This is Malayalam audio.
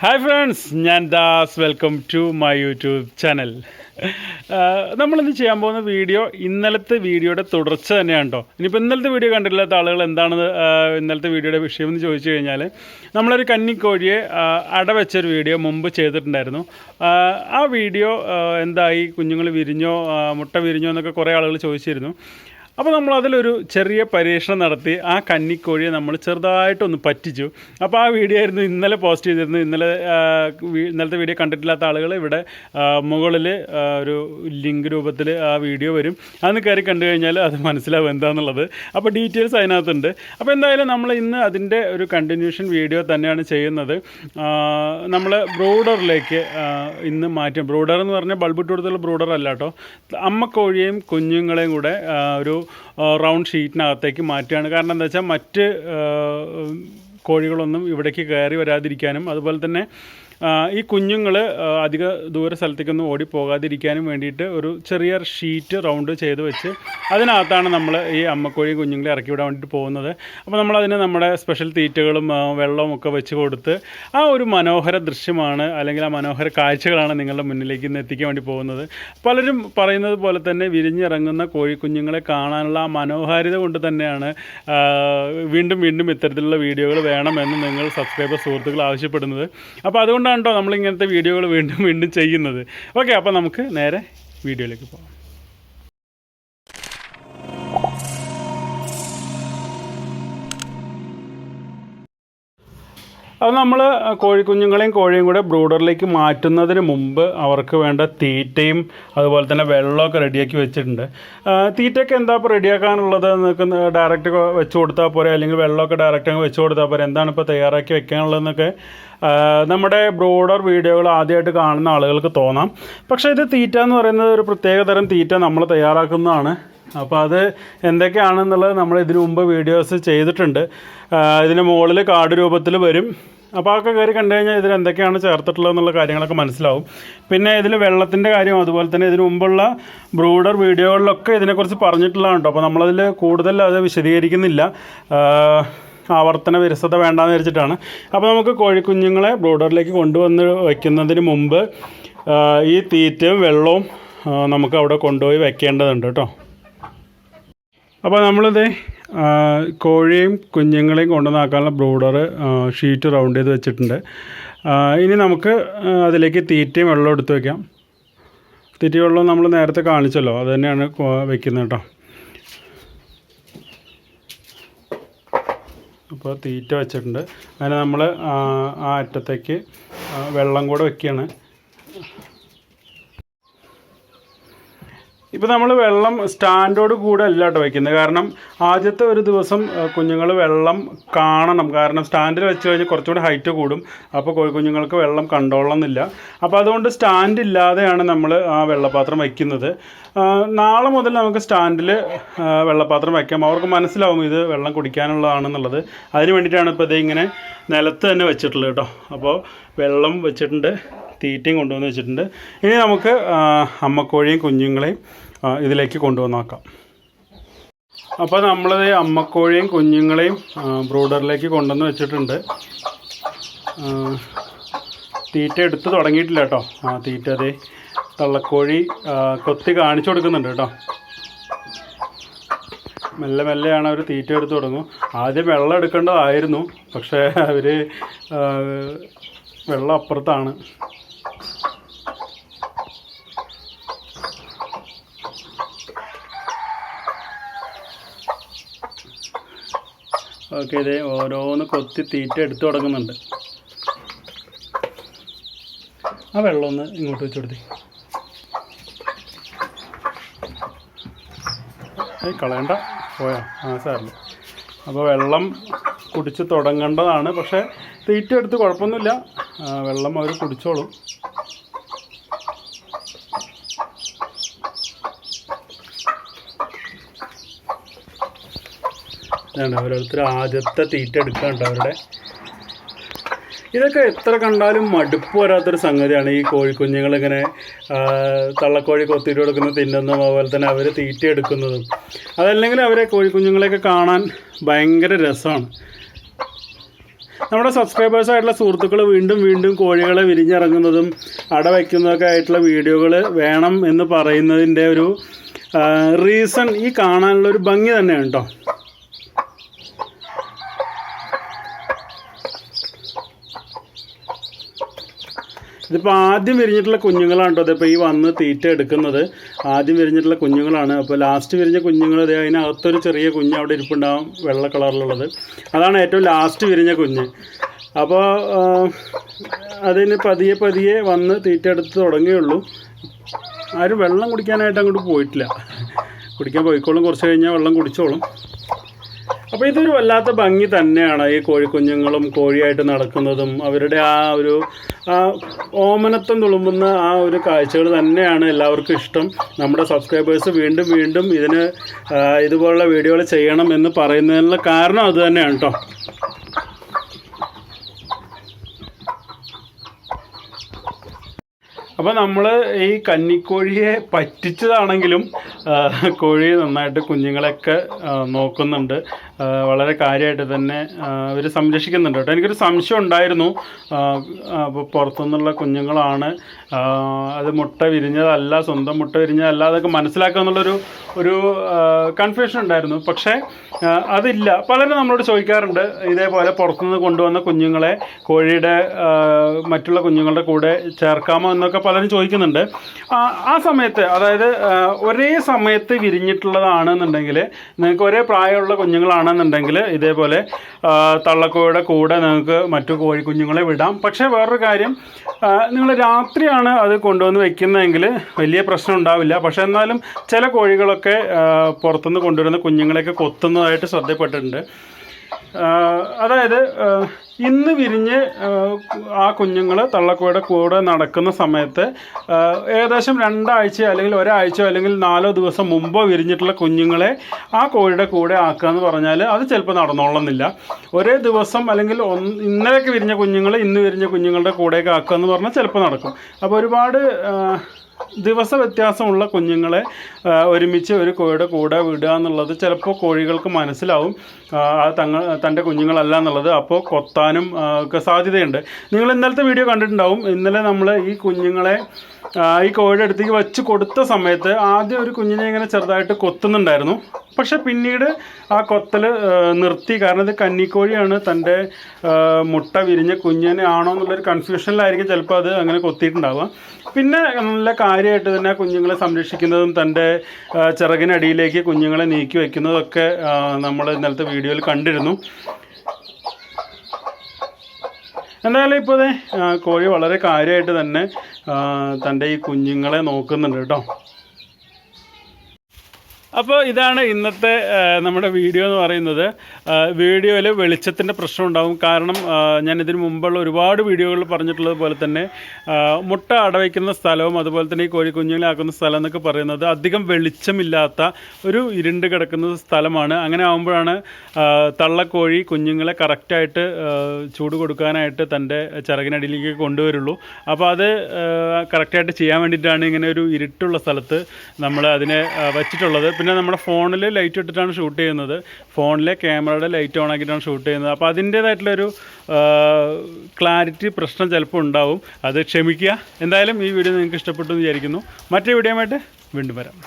ഹായ് ഫ്രണ്ട്സ് ഞാൻ Das. Welcome to my YouTube channel നമ്മളിന്ന് ചെയ്യാൻ പോകുന്ന വീഡിയോ ഇന്നലത്തെ വീഡിയോയുടെ തുടർച്ച തന്നെയാണ് കേട്ടോ. ഇനിയിപ്പോൾ ഇന്നലത്തെ വീഡിയോ കണ്ടിട്ടില്ലാത്ത ആളുകൾ എന്താണ് ഇന്നലത്തെ വീഡിയോയുടെ വിഷയം എന്ന് ചോദിച്ചു കഴിഞ്ഞാൽ നമ്മളൊരു കന്നിക്കോഴിയെ അടവെച്ചൊരു വീഡിയോ മുമ്പ് ചെയ്തിട്ടുണ്ടായിരുന്നു. ആ വീഡിയോ എന്തായി? കുഞ്ഞുങ്ങൾ വിരിഞ്ഞോ മുട്ട വിരിഞ്ഞോ എന്നൊക്കെ കുറേ ആളുകൾ ചോദിച്ചിരുന്നു. അപ്പോൾ നമ്മൾ അതിലൊരു ചെറിയ പരീക്ഷണം നടത്തി ആ കന്നിക്കോഴിയെ നമ്മൾ ചെറുതായിട്ടൊന്ന് പറ്റിച്ചു. അപ്പോൾ ആ വീഡിയോ ആയിരുന്നു ഇന്നലെ പോസ്റ്റ് ചെയ്തിരുന്നു ഇന്നലെ ഇന്നലത്തെ വീഡിയോ കണ്ടിട്ടില്ലാത്ത ആളുകൾ ഇവിടെ മുകളിൽ ഒരു ലിങ്ക് രൂപത്തിൽ ആ വീഡിയോ വരും. അന്ന് കയറി കണ്ടു കഴിഞ്ഞാൽ അത് മനസ്സിലാവും എന്താണെന്നുള്ളത് അപ്പോൾ ഡീറ്റെയിൽസ് അതിനകത്തുണ്ട്. അപ്പോൾ എന്തായാലും നമ്മൾ ഇന്ന് അതിന്റെ ഒരു കണ്ടിന്യൂഷൻ വീഡിയോ തന്നെയാണ് ചെയ്യുന്നത്. നമ്മൾ ബ്രൂഡറിലേക്ക് ഇന്ന് മാറ്റും. ബ്രൂഡർ എന്ന് പറഞ്ഞാൽ ബൾബിട്ട് കൊടുത്തുള്ള ബ്രൂഡർ അല്ല കേട്ടോ. അമ്മക്കോഴിയെയും കുഞ്ഞുങ്ങളെയും കൂടെ ഒരു റൗണ്ട് ഷീറ്റിനകത്തേക്ക് മാറ്റുകയാണ്. കാരണം എന്താ വെച്ചാൽ മറ്റ് കോഴികളൊന്നും ഇവിടേക്ക് കയറി വരാതിരിക്കാനും അതുപോലെ തന്നെ ഈ കുഞ്ഞുങ്ങൾ അധിക ദൂര സ്ഥലത്തേക്കൊന്നും ഓടി പോകാതിരിക്കാനും വേണ്ടിയിട്ട് ഒരു ചെറിയ ഷീറ്റ് റൗണ്ട് ചെയ്ത് വെച്ച് അതിനകത്താണ് നമ്മൾ ഈ അമ്മക്കോഴി കുഞ്ഞുങ്ങളെ ഇറക്കി വിടാൻ വേണ്ടിയിട്ട് പോകുന്നത്. അപ്പോൾ നമ്മളതിന് നമ്മുടെ സ്പെഷ്യൽ തീറ്റകളും വെള്ളവും ഒക്കെ വെച്ച് കൊടുത്ത് ആ ഒരു മനോഹര ദൃശ്യമാണ് അല്ലെങ്കിൽ ആ മനോഹര കാഴ്ചകളാണ് നിങ്ങളുടെ മുന്നിലേക്ക് ഇന്ന് എത്തിക്കാൻ വേണ്ടി പോകുന്നത്. പലരും പറയുന്നത് പോലെ തന്നെ വിരിഞ്ഞിറങ്ങുന്ന കോഴിക്കുഞ്ഞുങ്ങളെ കാണാനുള്ള ആ മനോഹാരിത കൊണ്ട് തന്നെയാണ് വീണ്ടും വീണ്ടും ഇത്തരത്തിലുള്ള വീഡിയോകൾ വേണമെന്ന് നിങ്ങൾ സബ്സ്ക്രൈബർ സുഹൃത്തുക്കൾ ആവശ്യപ്പെടുന്നത്. അപ്പോൾ അതുകൊണ്ടാണ് കേട്ടോ നമ്മളിങ്ങനത്തെ വീഡിയോകൾ വീണ്ടും വീണ്ടും ചെയ്യുന്നത്. ഓക്കെ അപ്പോൾ നമുക്ക് നേരെ വീഡിയോയിലേക്ക് പോകാം. അത് നമ്മൾ കോഴിക്കുഞ്ഞുങ്ങളെയും കോഴിയും കൂടെ ബ്രൂഡറിലേക്ക് മാറ്റുന്നതിന് മുമ്പ് അവർക്ക് വേണ്ട തീറ്റയും അതുപോലെ തന്നെ വെള്ളമൊക്കെ റെഡിയാക്കി വെച്ചിട്ടുണ്ട്. തീറ്റയൊക്കെ എന്താ ഇപ്പോൾ റെഡിയാക്കാനുള്ളത്? നിങ്ങൾക്ക് ഡയറക്റ്റ് വെച്ച് കൊടുത്താൽ പോരെ? അല്ലെങ്കിൽ വെള്ളമൊക്കെ ഡയറക്റ്റ് അങ്ങ് വെച്ച് കൊടുത്താൽ പോരെ? എന്താണ് ഇപ്പോൾ തയ്യാറാക്കി വെക്കാനുള്ളതെന്നൊക്കെ നമ്മുടെ ബ്രോഡർ വീഡിയോകൾ ആദ്യമായിട്ട് കാണുന്ന ആളുകൾക്ക് തോന്നാം. പക്ഷേ ഇത് തീറ്റ എന്ന് പറയുന്നത് ഒരു പ്രത്യേക തരം തീറ്റ നമ്മൾ തയ്യാറാക്കുന്നതാണ്. അപ്പോൾ അത് എന്തൊക്കെയാണെന്നുള്ളത് നമ്മൾ ഇതിനു മുമ്പ് വീഡിയോസ് ചെയ്തിട്ടുണ്ട്. ഇതിന് മുകളിൽ കാർഡ് രൂപത്തിൽ വരും. അപ്പോൾ അതൊക്കെ കയറി കണ്ടു കഴിഞ്ഞാൽ ഇതിൽ എന്തൊക്കെയാണ് ചേർത്തിട്ടുള്ളത് എന്നുള്ള കാര്യങ്ങളൊക്കെ മനസ്സിലാവും. പിന്നെ ഇതിൽ വെള്ളത്തിന്റെ കാര്യം അതുപോലെ തന്നെ ഇതിനു മുമ്പുള്ള ബ്രൂഡർ വീഡിയോകളിലൊക്കെ ഇതിനെക്കുറിച്ച് പറഞ്ഞിട്ടുള്ളതാണ് കേട്ടോ. അപ്പോൾ നമ്മളതിൽ കൂടുതൽ അത് വിശദീകരിക്കുന്നില്ല. ആവർത്തന വിരസത വേണ്ടാന്ന് വെച്ചിട്ടാണ് അപ്പോൾ നമുക്ക് കോഴിക്കുഞ്ഞുങ്ങളെ ബ്രൂഡറിലേക്ക് കൊണ്ടുവന്ന് വയ്ക്കുന്നതിന് മുമ്പ് ഈ തീറ്റയും വെള്ളവും നമുക്ക് അവിടെ കൊണ്ടുപോയി വെക്കേണ്ടതുണ്ട് കേട്ടോ. അപ്പോൾ നമ്മളിത് കോഴിയും കുഞ്ഞുങ്ങളെയും കൊണ്ടുവന്നാക്കാനുള്ള ബ്രൂഡർ ഷീറ്റ് റൗണ്ട് ചെയ്ത് വെച്ചിട്ടുണ്ട്. ഇനി നമുക്ക് അതിലേക്ക് തീറ്റയും വെള്ളവും എടുത്ത് വയ്ക്കാം തീറ്റ വെള്ളം നമ്മൾ നേരത്തെ കാണിച്ചല്ലോ അത് തന്നെയാണ് വെക്കുന്നത് കേട്ടോ. അപ്പോൾ തീറ്റ വെച്ചിട്ടുണ്ട്. അങ്ങനെ നമ്മൾ ആ അറ്റത്തേക്ക് വെള്ളം കൂടെ വെക്കുകയാണ്. ഇപ്പോൾ നമ്മൾ വെള്ളം സ്റ്റാൻഡോട് കൂടെ അല്ല കേട്ടോ വയ്ക്കുന്നത് കാരണം ആദ്യത്തെ ഒരു ദിവസം കുഞ്ഞുങ്ങൾ വെള്ളം കാണണം. കാരണം സ്റ്റാൻഡിൽ വെച്ച് കഴിഞ്ഞാൽ കുറച്ചുകൂടി ഹൈറ്റ് കൂടും. അപ്പോൾ കോഴിക്കുഞ്ഞുങ്ങൾക്ക് വെള്ളം കണ്ടോളണമെന്നില്ല അപ്പോൾ അതുകൊണ്ട് സ്റ്റാൻഡ് ഇല്ലാതെയാണ് നമ്മൾ ആ വെള്ളപാത്രം വയ്ക്കുന്നത് നാളെ മുതൽ നമുക്ക് സ്റ്റാൻഡിൽ വെള്ളപാത്രം വയ്ക്കാം അവർക്ക് മനസ്സിലാവും ഇത് വെള്ളം കുടിക്കാനുള്ളതാണെന്നുള്ളത്. അതിന് വേണ്ടിയിട്ടാണ് ഇപ്പോൾ ഇത് ഇങ്ങനെ നിലത്ത് തന്നെ വെച്ചിട്ടുള്ളത് കേട്ടോ. അപ്പോൾ വെള്ളം വെച്ചിട്ടുണ്ട്. തീറ്റയും കൊണ്ടുവന്ന് വെച്ചിട്ടുണ്ട്. ഇനി നമുക്ക് അമ്മക്കോഴിയും കുഞ്ഞുങ്ങളെയും ഇതിലേക്ക് കൊണ്ടുവന്ന് നോക്കാം അപ്പോൾ നമ്മൾ അമ്മക്കോഴിയും കുഞ്ഞുങ്ങളെയും ബ്രൂഡറിലേക്ക് കൊണ്ടുവന്ന് വെച്ചിട്ടുണ്ട്. തീറ്റ എടുത്ത് തുടങ്ങിയിട്ടില്ല കേട്ടോ. ആ തീറ്റ അതേ തള്ളക്കോഴി കൊത്തി കാണിച്ചു കൊടുക്കുന്നുണ്ട് കേട്ടോ. മെല്ലെ മെല്ലെയാണ് അവർ തീറ്റ എടുത്ത് തുടങ്ങും. ആദ്യം വെള്ളം എടുക്കേണ്ടതായിരുന്നു. പക്ഷേ അവർ വെള്ളം അപ്പുറത്താണ്. ഓക്കെ ഇത് ഓരോന്ന് കൊത്തി തീറ്റ എടുത്തു തുടങ്ങുന്നുണ്ട്. ആ വെള്ളം ഒന്ന് ഇങ്ങോട്ട് വെച്ച് കൊടുത്തി. കളയണ്ട. പോയാ? ആ സാറില്ല അപ്പോൾ വെള്ളം കുടിച്ച് തുടങ്ങേണ്ടതാണ്. പക്ഷേ തീറ്റ എടുത്ത് കുഴപ്പമൊന്നുമില്ല. വെള്ളം അവർ കുടിച്ചോളും. ഇതാണ് ഓരോരുത്തർ ആദ്യത്തെ തീറ്റ എടുക്കാണ്ട് അവരുടെ. ഇതൊക്കെ എത്ര കണ്ടാലും മടുപ്പ് വരാത്തൊരു സംഗതിയാണ്. ഈ കോഴിക്കുഞ്ഞുങ്ങളിങ്ങനെ തള്ളക്കോഴി കൊത്തിയിട്ട് കൊടുക്കുന്ന തിന്നുന്നതും അതുപോലെ തന്നെ അവർ തീറ്റ എടുക്കുന്നതും. അതല്ലെങ്കിൽ അവരെ കോഴിക്കുഞ്ഞുങ്ങളെയൊക്കെ കാണാൻ ഭയങ്കര രസമാണ്. നമ്മുടെ സബ്സ്ക്രൈബേഴ്സ് ആയിട്ടുള്ള സുഹൃത്തുക്കൾ വീണ്ടും വീണ്ടും കോഴികളെ വിരിഞ്ഞിറങ്ങുന്നതും അട വയ്ക്കുന്നതൊക്കെ ആയിട്ടുള്ള വീഡിയോകൾ വേണം എന്ന് പറയുന്നതിന്റെ ഒരു റീസൺ ഈ കാണാനുള്ള ഒരു ഭംഗി തന്നെയാണ് കേട്ടോ ഇതിപ്പോൾ ആദ്യം വിരിഞ്ഞിട്ടുള്ള കുഞ്ഞുങ്ങളാണ് കേട്ടോ അതിപ്പോൾ ഈ വന്ന് തീറ്റ എടുക്കുന്നത്. ആദ്യം വിരിഞ്ഞിട്ടുള്ള കുഞ്ഞുങ്ങളാണ്. അപ്പോൾ ലാസ്റ്റ് വിരിഞ്ഞ കുഞ്ഞുങ്ങൾ ഇത് അതിനകത്തൊരു ചെറിയ കുഞ്ഞ് അവിടെ ഇരിപ്പുണ്ടാവും വെള്ള കളറിലുള്ളത്. അതാണ് ഏറ്റവും ലാസ്റ്റ് വിരിഞ്ഞ കുഞ്ഞ്. അപ്പോൾ അതിന് പതിയെ പതിയെ വന്ന് തീറ്റ എടുത്ത് തുടങ്ങിയുള്ളൂ ആരും വെള്ളം കുടിക്കാനായിട്ട് അങ്ങോട്ട് പോയിട്ടില്ല. കുടിക്കാൻ പോയിക്കോളും. കുറച്ച് കഴിഞ്ഞാൽ വെള്ളം കുടിച്ചോളും. അപ്പോൾ ഇതൊരു വല്ലാത്ത ഭംഗി തന്നെയാണ് ഈ കോഴിക്കുഞ്ഞുങ്ങളും കോഴിയായിട്ട് നടക്കുന്നതും. അവരുടെ ആ ഒരു ഓമനത്വം തുളുമ്പുന്ന ആ ഒരു കാഴ്ചകൾ തന്നെയാണ് എല്ലാവർക്കും ഇഷ്ടം. നമ്മുടെ സബ്സ്ക്രൈബേഴ്സ് വീണ്ടും വീണ്ടും ഇതിന് ഇതുപോലുള്ള വീഡിയോകൾ ചെയ്യണം എന്ന് പറയുന്നതിനുള്ള കാരണം അത് തന്നെയാണ് കേട്ടോ അപ്പോൾ നമ്മൾ ഈ കന്നിക്കോഴിയെ പറ്റിച്ചതാണെങ്കിലും കോഴി നന്നായിട്ട് കുഞ്ഞുങ്ങളെയൊക്കെ നോക്കുന്നുണ്ട്. വളരെ കാര്യമായിട്ട് തന്നെ അവർ സംരക്ഷിക്കുന്നുണ്ട് കേട്ടോ. എനിക്കൊരു സംശയം ഉണ്ടായിരുന്നു. അപ്പോൾ പുറത്തുനിന്നുള്ള കുഞ്ഞുങ്ങളാണ്. അത് മുട്ട വിരിഞ്ഞതല്ല സ്വന്തം മുട്ട വിരിഞ്ഞതല്ല അതൊക്കെ മനസ്സിലാക്കുക എന്നുള്ളൊരു ഒരു കൺഫ്യൂഷൻ ഉണ്ടായിരുന്നു. പക്ഷേ അതില്ല. പലരും നമ്മളോട് ചോദിക്കാറുണ്ട് ഇതേപോലെ പുറത്തുനിന്ന് കൊണ്ടുവന്ന കുഞ്ഞുങ്ങളെ കോഴിയുടെ മറ്റുള്ള കുഞ്ഞുങ്ങളുടെ കൂടെ ചേർക്കാമോ എന്നൊക്കെ പലരും ചോദിക്കുന്നുണ്ട്. ആ, സമയത്ത് അതായത് ഒരേ സമയത്ത് വിരിഞ്ഞിട്ടുള്ളതാണെന്നുണ്ടെങ്കിൽ നിങ്ങൾക്ക് ഒരേ പ്രായമുള്ള കുഞ്ഞുങ്ങളാണെന്നുണ്ടെങ്കിൽ ഇതേപോലെ തള്ളക്കോഴിയുടെ കൂടെ നിങ്ങൾക്ക് മറ്റു കോഴി കുഞ്ഞുങ്ങളെ വിടാം. പക്ഷേ വേറൊരു കാര്യം നിങ്ങൾ രാത്രിയാണ് അത് കൊണ്ടുവന്ന് വെക്കുന്നതെങ്കിൽ വലിയ പ്രശ്നം ഉണ്ടാവില്ല. പക്ഷേ എന്നാലും ചില കോഴികളൊക്കെ പുറത്തുനിന്ന് കൊണ്ടുവരുന്ന കുഞ്ഞുങ്ങളെയൊക്കെ കൊത്തുന്നതായിട്ട് ശ്രദ്ധപ്പെട്ടിട്ടുണ്ട്. അതായത് ഇന്ന് വിരിഞ്ഞ് ആ, കുഞ്ഞുങ്ങൾ തള്ളക്കോയുടെ കൂടെ നടക്കുന്ന സമയത്ത് ഏകദേശം രണ്ടാഴ്ച അല്ലെങ്കിൽ ഒരാഴ്ച അല്ലെങ്കിൽ നാലോ ദിവസം മുമ്പോ വിരിഞ്ഞിട്ടുള്ള കുഞ്ഞുങ്ങളെ ആ കോഴിയുടെ കൂടെ ആക്കുക എന്ന് പറഞ്ഞാൽ അത് ചിലപ്പോൾ നടന്നോളന്നില്ല. ഒരേ ദിവസം അല്ലെങ്കിൽ ഇന്നലെയൊക്കെ വിരിഞ്ഞ കുഞ്ഞുങ്ങൾ ഇന്ന് വിരിഞ്ഞ കുഞ്ഞുങ്ങളുടെ കൂടെയൊക്കെ ആക്കുക എന്ന് പറഞ്ഞാൽ ചിലപ്പോൾ നടക്കും. അപ്പോൾ ഒരുപാട് ദിവസ വ്യത്യാസമുള്ള കുഞ്ഞുങ്ങളെ ഒരുമിച്ച് ഒരു കോഴിയുടെ കൂടെ വിടുക എന്നുള്ളത് ചിലപ്പോൾ കോഴികൾക്ക് മനസ്സിലാവും. അത് തങ്ങൾ തന്റെ കുഞ്ഞുങ്ങളല്ല എന്നുള്ളത് അപ്പോൾ കൊത്താനും ഒക്കെ സാധ്യതയുണ്ട്. നിങ്ങൾ ഇന്നലത്തെ വീഡിയോ കണ്ടിട്ടുണ്ടാവും. ഇന്നലെ നമ്മൾ ഈ കുഞ്ഞുങ്ങളെ ഈ കോഴിയുടെ അടുത്തേക്ക് വെച്ച് കൊടുത്ത സമയത്ത് ആദ്യം ഒരു കുഞ്ഞിനെ ഇങ്ങനെ ചെറുതായിട്ട് കൊത്തുന്നുണ്ടായിരുന്നു. പക്ഷെ പിന്നീട് ആ കൊത്തൽ നിർത്തി. കാരണം ഇത് കന്നിക്കോഴിയാണ്. തന്റെ മുട്ട വിരിഞ്ഞ കുഞ്ഞിനെ ആണോ എന്നുള്ളൊരു കൺഫ്യൂഷനിലായിരിക്കും ചിലപ്പോൾ അത് അങ്ങനെ കൊത്തിയിട്ടുണ്ടാവുക. പിന്നെ നല്ല കാര്യമായിട്ട് തന്നെ കുഞ്ഞുങ്ങളെ സംരക്ഷിക്കുന്നതും തന്റെ ചിറകിനടിയിലേക്ക് കുഞ്ഞുങ്ങളെ നീക്കി വയ്ക്കുന്നതൊക്കെ നമ്മൾ ഇന്നലത്തെ വീഡിയോയിൽ കണ്ടിരുന്നു. എന്തായാലും ഇപ്പോൾ കോഴി വളരെ കാര്യമായിട്ട് തന്നെ തന്റെ ഈ കുഞ്ഞുങ്ങളെ നോക്കുന്നുണ്ട് കേട്ടോ. അപ്പോൾ ഇതാണ് ഇന്നത്തെ നമ്മുടെ വീഡിയോ എന്ന് പറയുന്നത്. വീഡിയോയിൽ വെളിച്ചത്തിന്റെ പ്രശ്നം ഉണ്ടാകും കാരണം ഞാൻ ഇതിന് മുമ്പുള്ള ഒരുപാട് വീഡിയോകളിൽ പറഞ്ഞിട്ടുള്ളത് പോലെ തന്നെ മുട്ട അടവയ്ക്കുന്ന സ്ഥലവും അതുപോലെ തന്നെ ഈ കോഴിക്കുഞ്ഞുങ്ങളാക്കുന്ന സ്ഥലം എന്നൊക്കെ പറയുന്നത് അധികം വെളിച്ചമില്ലാത്ത ഒരു ഇരുണ്ട് കിടക്കുന്ന സ്ഥലമാണ്. അങ്ങനെ ആകുമ്പോഴാണ് തള്ളക്കോഴി കുഞ്ഞുങ്ങളെ കറക്റ്റായിട്ട് ചൂട് കൊടുക്കാനായിട്ട് തന്റെ ചിറകിനടിയിലേക്ക് കൊണ്ടുവരുള്ളൂ. അപ്പോൾ അത് കറക്റ്റായിട്ട് ചെയ്യാൻ വേണ്ടിയിട്ടാണ് ഇങ്ങനെ ഒരു ഇരുട്ടുള്ള സ്ഥലത്ത് നമ്മൾ അതിനെ വച്ചിട്ടുള്ളത്. വച്ചിട്ടുള്ളത് പിന്നെ നമ്മുടെ ഫോണിൽ ലൈറ്റ് ഇട്ടിട്ടാണ് ഷൂട്ട് ചെയ്യുന്നത്. ഫോണിലെ ക്യാമറയുടെ ലൈറ്റ് ഓൺ ആക്കിയിട്ടാണ് ഷൂട്ട് ചെയ്യുന്നത്. അപ്പോൾ അതിന്റേതായിട്ടുള്ളൊരു ക്ലാരിറ്റി പ്രശ്നം ചിലപ്പോൾ ഉണ്ടാവും. അത് ക്ഷമിക്കുക. എന്തായാലും ഈ വീഡിയോ നിങ്ങൾക്ക് ഇഷ്ടപ്പെട്ടു എന്ന് വിചാരിക്കുന്നു. മറ്റേ വീഡിയോയുമായിട്ട് വീണ്ടും വരാം.